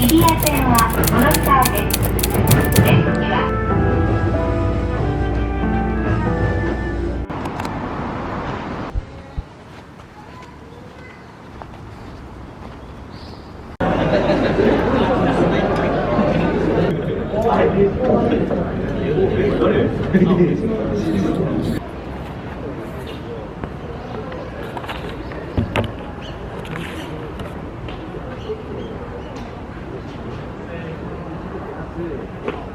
日比谷線はこの下です。列には 그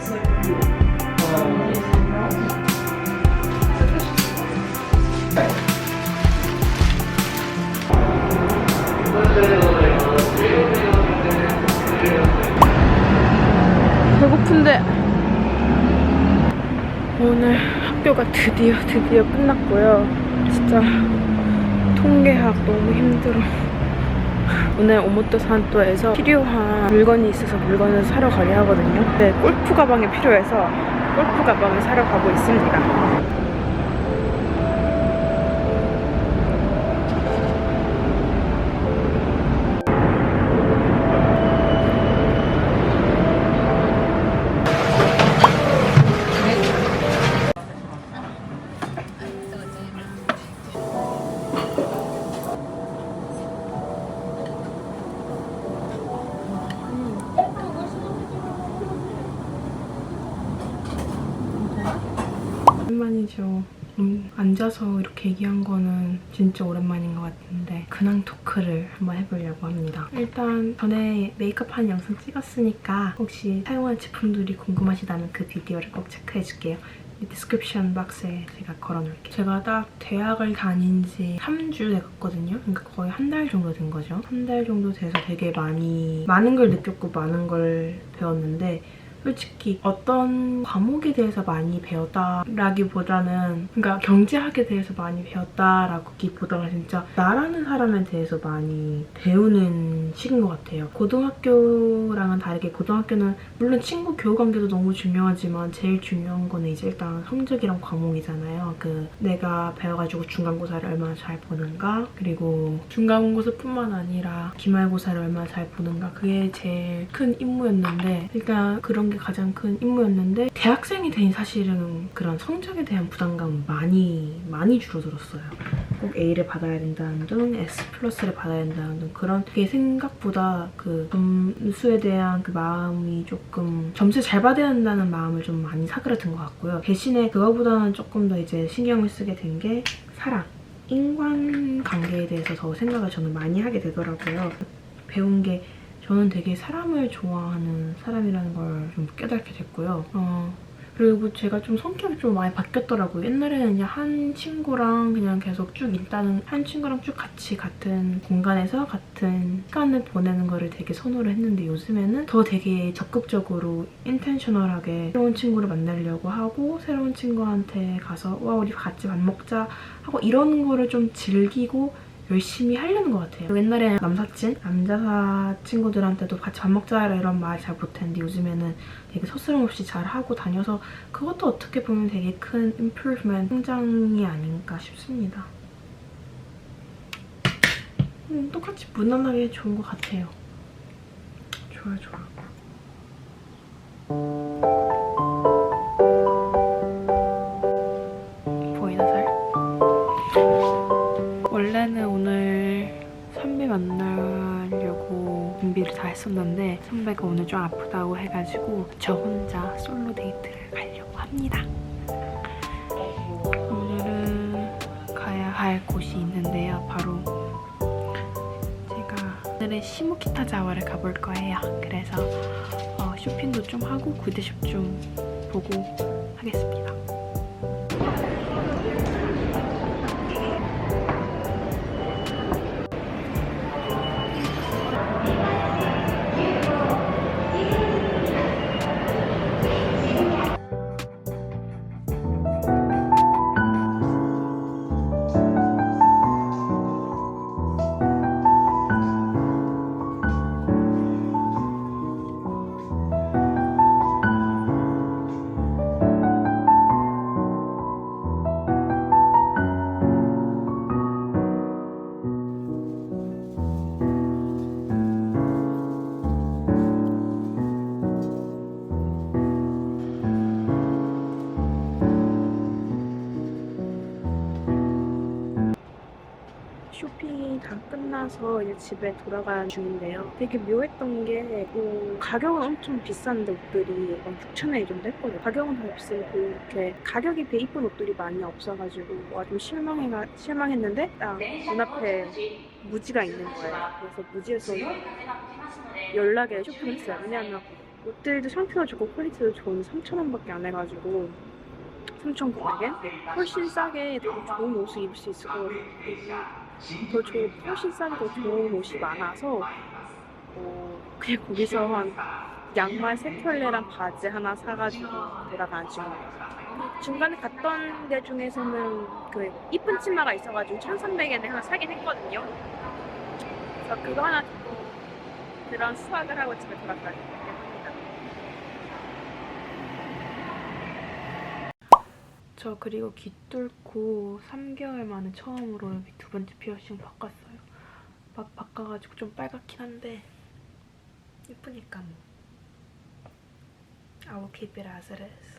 배고픈데 오늘 학교가 드디어 드디어 끝났고요. 진짜 통계학 너무 힘들어. 오늘 오모토 산토에서 필요한 물건이 있어서 물건을 사러 가려 하거든요. 네, 골프 가방이 필요해서 골프 가방을 사러 가고 있습니다. 오랜만이죠. 음, 앉아서 이렇게 얘기한 거는 진짜 오랜만인 것 같은데 근황 토크를 한번 해보려고 합니다. 일단 전에 메이크업한 영상 찍었으니까 혹시 사용한 제품들이 궁금하시다면 그 비디오를 꼭 체크해줄게요. 이 디스크립션 박스에 제가 걸어놓을게요. 제가 딱 대학을 다닌 지 3주 돼갔거든요. 그러니까 거의 한 달 정도 된 거죠. 한 달 정도 돼서 되게 많이 많은 걸 느꼈고 많은 걸 배웠는데 솔직히 어떤 과목에 대해서 많이 배웠다라기보다는 그러니까 경제학에 대해서 많이 배웠다라기보다는 진짜 나라는 사람에 대해서 많이 배우는 시기인 것 같아요. 고등학교랑은 다르게 고등학교는 물론 친구 교우 관계도 너무 중요하지만 제일 중요한 거는 이제 일단 성적이랑 과목이잖아요. 그 내가 배워가지고 중간고사를 얼마나 잘 보는가 그리고 중간고사뿐만 아니라 기말고사를 얼마나 잘 보는가 그게 제일 큰 임무였는데 그러니까 그런 게 가장 큰 임무였는데 대학생이 되니 사실은 그런 성적에 대한 부담감은 많이 많이 줄어들었어요. 꼭 A를 받아야 된다는 등 S 플러스를 받아야 된다는 등 그런 게 생각보다 그 점수에 대한 그 마음이 조금 점수 잘 받아야 한다는 마음을 좀 많이 사그라든 것 같고요. 대신에 그거보다는 조금 더 이제 신경을 쓰게 된 게 사랑, 인간관계에 대해서 더 생각을 저는 많이 하게 되더라고요. 배운 게 저는 되게 사람을 좋아하는 사람이라는 걸 좀 깨닫게 됐고요. 어, 그리고 제가 좀 성격이 좀 많이 바뀌었더라고요. 옛날에는 그냥 한 친구랑 그냥 계속 쭉 일단은 한 친구랑 쭉 같이 같은 공간에서 같은 시간을 보내는 거를 되게 선호를 했는데 요즘에는 더 되게 적극적으로 인텐셔널하게 새로운 친구를 만나려고 하고 새로운 친구한테 가서 와 우리 같이 밥 먹자 하고 이런 거를 좀 즐기고 열심히 하려는 것 같아요. 옛날에 남사친, 남자사 친구들한테도 같이 밥 먹자 이런 말 잘 못했는데 요즘에는 되게 서스럼 없이 잘 하고 다녀서 그것도 어떻게 보면 되게 큰 improvement, 성장이 아닌가 싶습니다. 음, 똑같이 무난하게 좋은 것 같아요. 좋아, 좋아. 만나려고 준비를 다 했었는데 선배가 오늘 좀 아프다고 해가지고 저 혼자 솔로 데이트를 가려고 합니다. 오늘은 가야 갈 곳이 있는데요. 바로 제가 오늘은 시모키타자와를 가볼 거예요. 그래서 어, 쇼핑도 좀 하고 구드숍 좀 보고 하겠습니다. 다 끝나서 이제 집에 돌아가는 중인데요. 되게 묘했던 게 뭐, 가격은 엄청 비싼데 옷들이 막 6천 원이 정도 했거든요. 가격은 다 비싸고 이렇게 가격이 배 이쁜 옷들이 많이 없어가지고 와, 좀 실망해가 실망했는데 딱 눈앞에 무지가 있는 거예요. 그래서 무지에서 연락에 쇼핑을 했어요. 왜냐하면 옷들도 상태가 좋고 퀄리티도 좋은 3천 원밖에 안 해가지고 3,900엔? 훨씬 싸게 더 좋은 옷을 입을 수 있을 것 같아요. 더 좋은, 훨씬 더 좋은 옷이 많아서 어, 그냥 거기서 한 양말 세 켤레랑 바지 하나 사가지고 돌아가는 중이에요. 중간에 갔던 데 중에서는 그 이쁜 치마가 있어가지고 1,300엔에 하나 사긴 했거든요. 그래서 그거 하나 듣고 그런 수학을 하고 집에 돌아가게 됩니다. 저 그리고 귀 뚫고 3개월 만에 처음으로 여기 두 번째 피어싱 바꿨어요. 막 바꿔가지고 좀 빨갛긴 한데 예쁘니까 뭐. I will keep it as it is.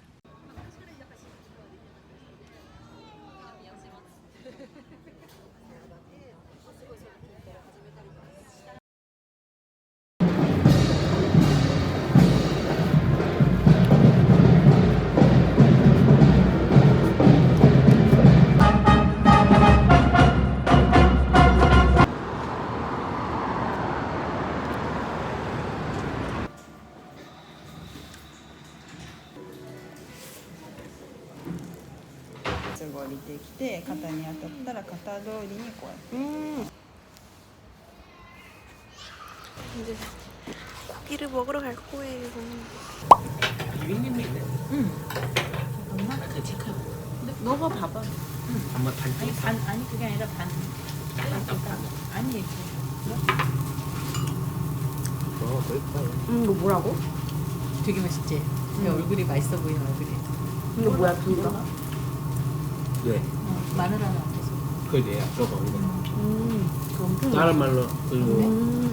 降りてきて肩に当たったら肩通りにこうやって 음. 이제 고기를 먹으러 갈 거예요. 비빔님이 있네. 잠깐만 근데 너가 봐봐 한번 반 아니 반 아니 그게 아니라 반 아니 이렇게 어, 그랬다. 음, 이거 뭐라고? 되게 맛있지 내 얼굴이 맛있어 보이는 얼굴이 이거 뭐야, 둘다? 왜? 어, 마늘 하나 얹어서 그걸 내야 저거 이거. 음, 그건 좀 다른 말로 그리고 음.